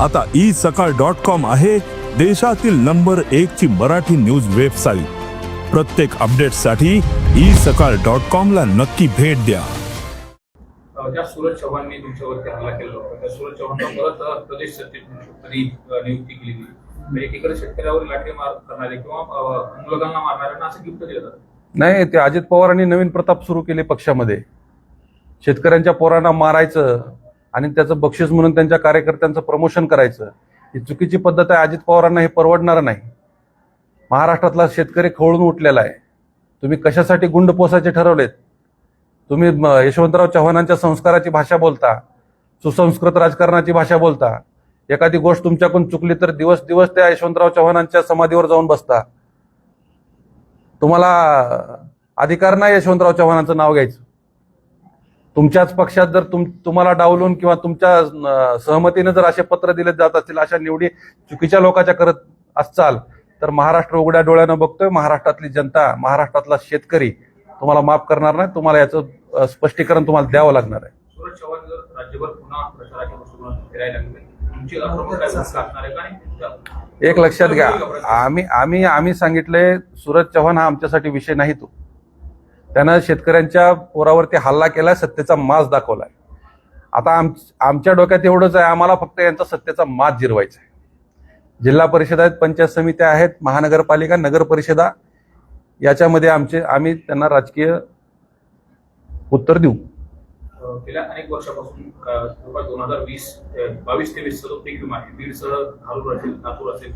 आता ई सकाळ dot com आहे देशातील नंबर एक ची मराठी न्यूज वेबसाईट. प्रत्येक अपडेटसाठी ई सकाळ डॉट कॉम ला नक्की भेट द्या. ज्या सूरज चव्हाणने तुमच्यावरती हल्ला केला होता त्या सूरज चव्हाणला परत प्रदेश सचिवपदी नियुक्ती केली गेली म्हणजे एकीकडे शेतकऱ्यावर लाठीमार करणारे किंवा मुलगांना मारणाऱ्यांना असं गिफ्ट दिलं जातं नाही ते अजित पवारांनी नवीन प्रताप सुरू केले पक्षामध्ये. शेतकऱ्यांच्या पोरांना मारायचं आणि त्याचं बक्षीस म्हणून त्यांच्या कार्यकर्त्यांचं प्रमोशन करायचं. ही चुकीची पद्धत आहे अजित पवारांना हे परवडणार नाही. महाराष्ट्रातला शेतकरी खवळून उठलेला आहे. तुम्ही कशासाठी गुंड पोसायचे ठरवलेत? तुम्ही यशवंतराव चव्हाणांच्या संस्काराची भाषा बोलता सुसंस्कृत राजकारणाची भाषा बोलता. एखादी गोष्ट तुमच्याकडून चुकली तर दिवस दिवस त्या यशवंतराव चव्हाणांच्या समाधीवर जाऊन बसता. तुम्हाला अधिकार नाही यशवंतराव चव्हाणांचं नाव घ्यायचं. तुमच्याच पक्षात जर तुम तुम्हाला डावलून किंवा तुमच्या सहमतीने जर असे पत्र दिले जात असतील अशा निवडी चुकीच्या लोकांच्या करत असाल तर महाराष्ट्र उघड्या डोळ्यानं बघतोय. महाराष्ट्रातली जनता महाराष्ट्रातला शेतकरी तुम्हाला माफ करणार नाही. तुम्हाला याचं स्पष्टीकरण तुम्हाला द्यावं लागणार आहे. एक लक्षात घ्या. आम्ही आम्ही आम्ही सांगितले सूरज चव्हाण हा आमच्यासाठी विषय नाही तो. त्यानं शेतकऱ्यांच्या पोरावरती हल्ला केला सत्तेचा माज दाखवलाय. आता आम आमच्या डोक्यात एवढंच आहे आम्हाला फक्त यांचा सत्तेचा मास जिरवायचा आहे जिल्हा परिषद आहेत पंचायत समित्या आहेत महानगरपालिका नगर परिषदा याच्यामध्ये आमचे आम्ही त्यांना राजकीय उत्तर देऊ. गेल्या अनेक वर्षापासून दोन हजार वीस बावीस तेवीस जो पीक विमा आहे बीडसह धारूर असेल लातूर असेल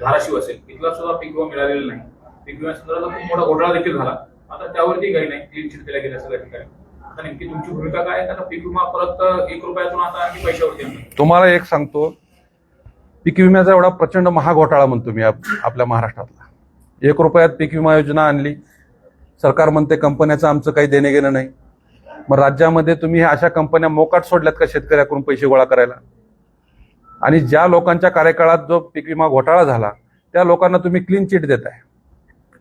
धाराशिव असेल इथला सुद्धा पीक विमा मिळालेला नाही. पीक विमा संदर्भात खूप मोठा घोटाळा देखील झाला. आता त्यावरती काही नाही. क्लीन चिट दिल्या गेल्या सगळ्या ठिकाणी. आता नेमकी तुमची भूमिका काय आहे? आता पीक विमा परत एक रुपयातून आता आणखी पैशावरती तुम्हाला एक सांगतो. पीक विम्याचा एवढा प्रचंड महाघोटाळा म्हणतो मी आपल्या महाराष्ट्रातला. एक रुपयात पीक विमा योजना आणली. सरकार म्हणते कंपन्याचं आमचं काही देणे घेणं नाही. मग राज्यामध्ये तुम्ही अशा कंपन्या मोकाट सोडल्यात का शेतकऱ्याकडून पैसे गोळा करायला? आणि ज्या लोकांच्या कार्यकाळात जो पीक विमा घोटाळा झाला त्या लोकांना तुम्ही क्लीन चिट देताय.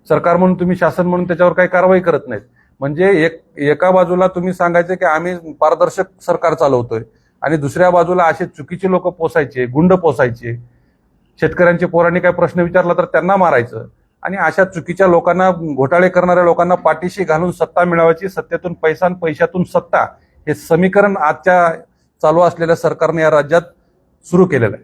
सरकार म्हणून तुम्ही शासन म्हणून त्याच्यावर काही कारवाई करत नाहीत. म्हणजे एक एका बाजूला तुम्ही सांगायचे की आम्ही पारदर्शक सरकार चालवतोय आणि दुसऱ्या बाजूला असे चुकीचे लोक पोसायचे गुंड पोसायचे. शेतकऱ्यांचे पोरांनी काय प्रश्न विचारला तर त्यांना मारायचं. आणि अशा चुकीच्या लोकांना घोटाळे करणाऱ्या लोकांना पाठीशी घालून सत्ता मिळवायची सत्तेतून पैसा पैशातून सत्ता हे समीकरण आजच्या चालू असलेल्या सरकारने या राज्यात सुरू केलेलं आहे.